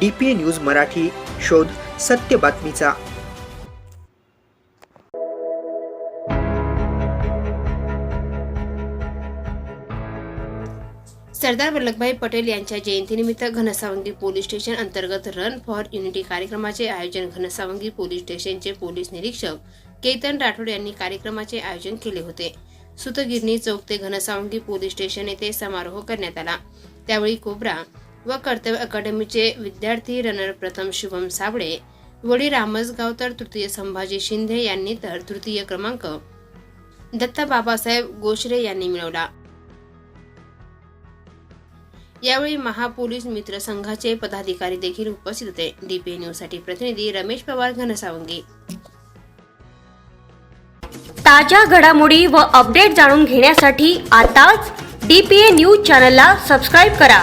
D P A news Marathi शोध सत्य बातमीचा. सरदार वल्लभभाई पटेल यांच्या जयंतीनिमित्त घनसावंगी पोलीस स्टेशन अंतर्गत रन फॉर युनिटी कार्यक्रमाचे आयोजन घनसावंगी पोलीस स्टेशनचे पोलीस निरीक्षक केतन राठोड यांनी कार्यक्रमाचे आयोजन केले होते. सुतगिरणी चौक ते घनसावंगी पोलीस स्टेशन येथे समारोह करण्यात आला. त्यावेळी कोबरा व कर्तव्य अकादमीचे विद्यार्थी रनर प्रथम शुभम साबळे वडील रामसगाव तर तृतीय संभाजी शिंदे यांनी तर तृतीय क्रमांक दत्ता बाबासाहेब गोशरे यांनी मिळवला. यावेळी महापोलीस मित्र संघाचे पदाधिकारी देखील उपस्थित होते. डीपी न्यूजसाठी प्रतिनिधी रमेश पवार घनसावंगी. ताज्या घडामोडी व अपडेट जाणून घेण्यासाठी आताच डी पी ए न्यूज चॅनलला सबस्क्राईब करा.